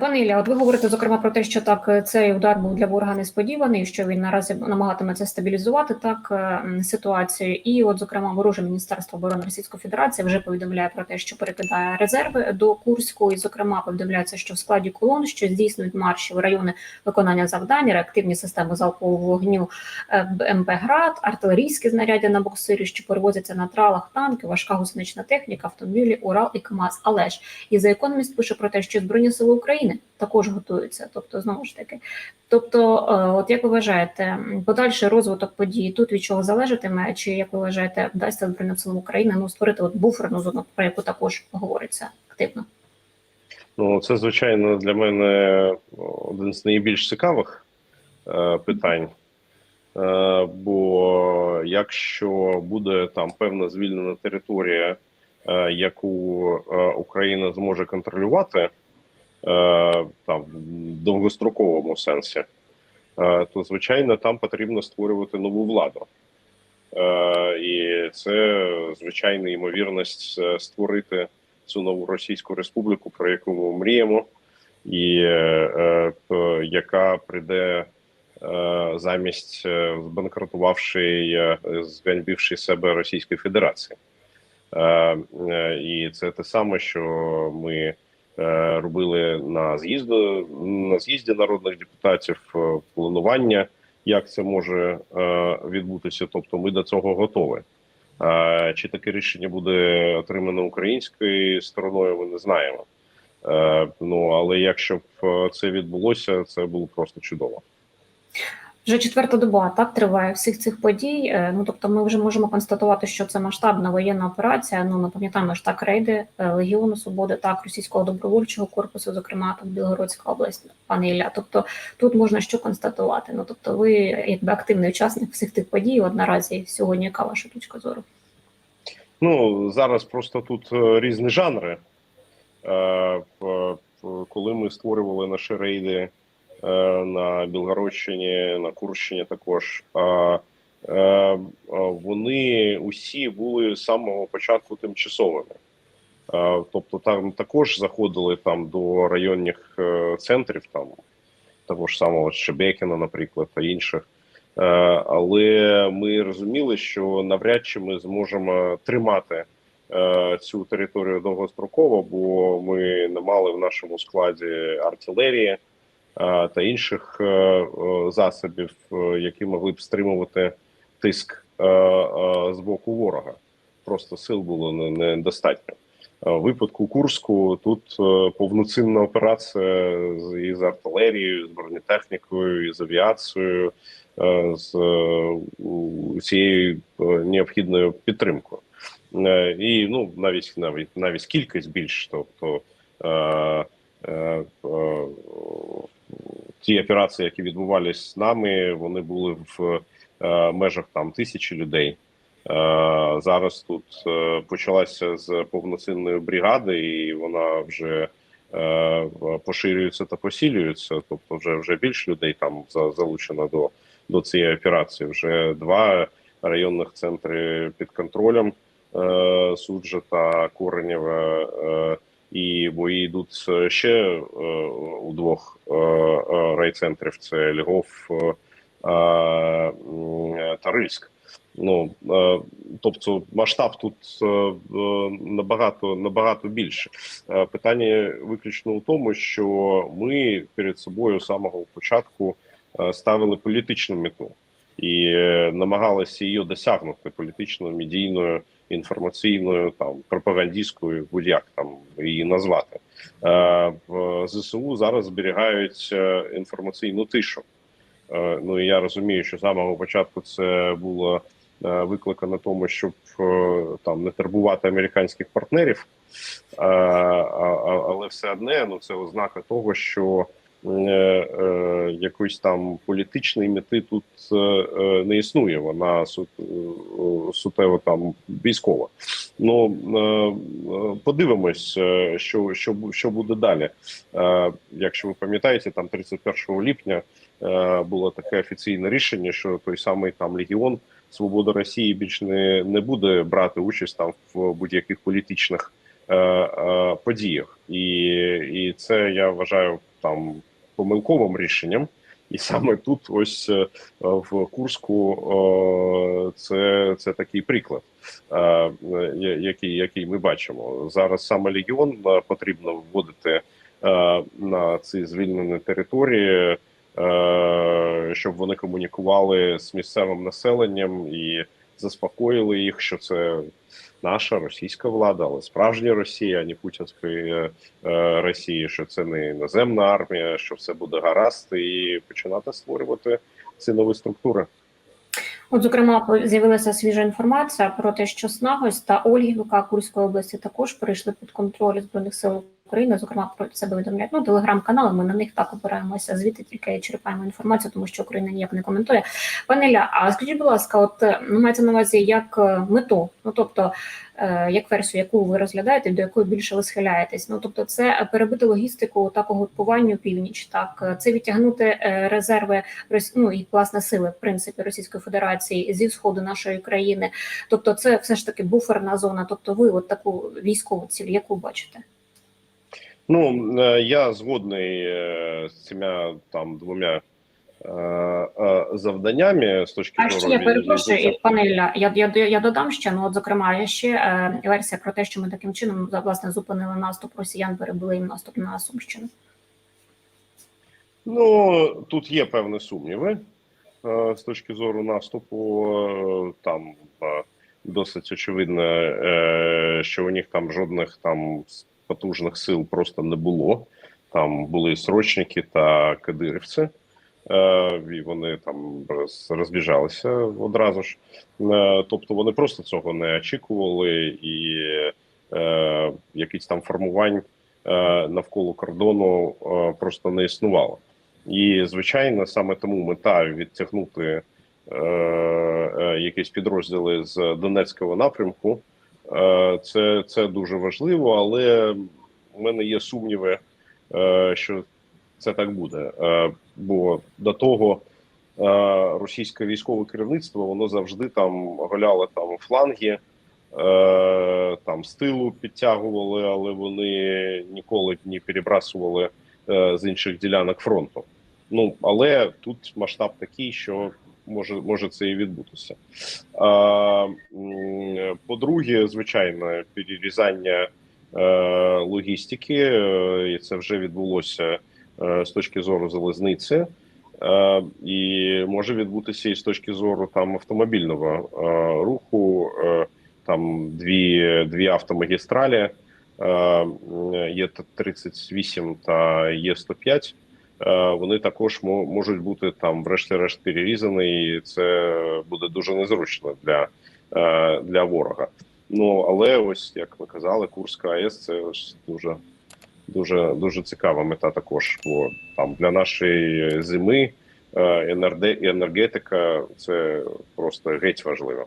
Пане Ілля, от ви говорите зокрема про те, що так е, цей удар був для ворога несподіваний, що він наразі намагатиметься стабілізувати так е, ситуацію. І, от, зокрема, вороже міністерство оборони Російської Федерації вже повідомляє про те, що перекидає резерви до Курську, і зокрема повідомляється, що в складі колон, що здійснюють марші в райони виконання завдань, реактивні системи залпового вогню е, МП «Град», артилерійські знаряддя на боксирі, що перевозяться на тралах, танки, важка гусенична техніка, автомобілі, Урал і КАМАЗ. Але ж і за економіст пише про те, що Збройні сили України також готуються. Тобто, знову ж таки, тобто, е, от як ви вважаєте, подальший розвиток подій тут від чого залежатиме, чи як ви вважаєте, вдасться Збройним силам України ну створити от буферну зону, про яку також говориться активно? Ну, це звичайно для мене один з найбільш цікавих е, питань. Е, бо якщо буде там певна звільнена територія, е, яку Україна зможе контролювати там в довгостроковому сенсі, е, то звичайно там потрібно створювати нову владу. Е, і це звичайна ймовірність е, створити цю нову Російську Республіку, про яку ми мріємо, і е, е, яка прийде е, замість е, збанкрутувавши, е, зганьбивши себе Російської Федерації. Е, е, і це те саме, що ми е, робили на з'їзду на з'їзді народних депутатів, е, планування, як це може е, відбутися. Тобто, ми до цього готові. Е, Чи таке рішення буде отримано українською стороною, ми не знаємо. Е, Ну але якщо б е, це відбулося, це було просто чудово. Вже четверта доба так триває всіх цих подій. Е, Ну тобто, ми вже можемо констатувати, що це масштабна воєнна операція. Ну ми пам'ятаємо ж так рейди е, Легіону Свободи, так російського добровольчого корпусу, зокрема так Білгородська область, пане Ілля. Тобто тут можна що констатувати. Ну тобто, ви якби активний учасник всіх тих подій. От наразі сьогодні яка ваша точка зору? Ну зараз просто тут е, різні жанри. Коли ми створювали наші рейди на Білгородщині, на Курщині також, е, е, вони усі були з самого початку тимчасовими. Е, Тобто там також заходили там до районних е, центрів, там того ж самого Шебекіна, наприклад, та інших. Е, Але ми розуміли, що навряд чи ми зможемо тримати е, цю територію довгостроково, бо ми не мали в нашому складі артилерії е, та інших е, е, засобів, е, які могли б стримувати тиск е, е, з боку ворога. Просто сил було недостатньо. Е, В випадку Курську тут е, повноцінна операція з із артилерією, з бронетехнікою, з авіацією, е, з е, цією е, необхідною підтримкою. Е, І ну навіть навіть навіть кількість більш, тобто е, е, е, ті операції, які відбувалися з нами, вони були в е, межах там тисячі людей. Е, Зараз тут е, почалася з повноцінної бригади, і вона вже поширюється та посилюється. Тобто, вже вже більше людей там залучено до, до цієї операції. Вже два районних центри під контролем суджа та Коренєва. І бої йдуть ще е, у двох е, е, райцентрів: це Львов та Рильськ. Ну тобто масштаб тут набагато набагато більше. Питання виключно у тому, що ми перед собою з самого початку ставили політичну мету і намагалися її досягнути політичною, медійною, інформаційною, там пропагандистською, будь-як там її назвати. Е, В ЗСУ зараз зберігають е, інформаційну тишу. Е, Ну і я розумію, що з самого початку це було викликано тому, щоб там не турбувати американських партнерів. Але все одне ну це ознака того, що якоїсь там політичної мети тут е, е, не існує. Вона су- е, суттєво там військова. Ну е, е, подивимось, е, що, що, що буде далі. Е, Якщо ви пам'ятаєте, там 31 липня е, було таке офіційне рішення, що той самий там Легіон Свобода Росії більше не, не буде брати участь там в будь-яких політичних е, е, подіях, і, і це я вважаю там помилковим рішенням. І саме тут, ось е, в Курську, е, це, це такий приклад, е, який, який ми бачимо зараз. Саме легіон потрібно вводити на ці звільнені території, щоб вони комунікували з місцевим населенням і заспокоїли їх, що це наша російська влада, але справжня Росія, а не путінської е, е, Росії, що це не іноземна армія, що все буде гаразд, і починати створювати ці нові структури. От, зокрема, з'явилася свіжа інформація про те, що Снагось та Ольгівка Курської області також перейшли під контроль збройних сил України. Зокрема, про це повідомляють ну, телеграм-канали. Ми на них так опираємося. Звідти тільки черпаємо інформацію, тому що Україна ніяк не коментує. Пане Ілля, а скажіть, будь ласка, от е, ну, мається на увазі як е, мету, ну тобто е, як версію, яку ви розглядаєте, до якої більше ви схиляєтесь. Ну тобто, це перебити логістику та по північ, так це відтягнути резерви ну, і власне сили в принципі Російської Федерації зі сходу нашої країни. Тобто, це все ж таки буферна зона. Тобто, ви от таку військову ціль, яку бачите? Ну е, я згодний е, з цими там двома е, завданнями з точки А ще я перепрошую, і пане Ілля, я, я, я додам ще. Ну от зокрема, є ще е, версія про те, що ми таким чином власне зупинили наступ росіян, перебили їм наступ на Сумщину. Ну тут є певні сумніви е, з точки зору наступу. Е, Там е, досить очевидно, е, що у них там жодних там потужних сил просто не було. Там були срочники та кадирівці, е, і вони там розбіжалися одразу ж. Е, тобто вони просто цього не очікували, і е, якісь там формувань е, навколо кордону просто не існувало. І звичайно, саме тому мета відтягнути якісь підрозділи з Донецького напрямку. Е, це, це дуже важливо, але в мене є сумніви, е, що це так буде. Е, бо до того російське військове керівництво воно завжди там голяло там фланги, там з тилу підтягували, але вони ніколи не перебрасували з інших ділянок фронту. Ну але тут масштаб такий, що може, може це і відбутися. По-друге, звичайно, перерізання е, логістики, е, і це вже відбулося е, з точки зору залізниці. І може відбутися і з точки зору там автомобільного руху. Там дві, дві автомагістралі є 38 та є 105 е, вони також можуть бути там, врешті-решт, перерізані, і це буде дуже незручно для, для ворога. Ну але ось як ви казали, Курська АЕС це ось дуже дуже дуже цікава мета. Також бо там для нашої зими е, енергетика це просто геть важливо.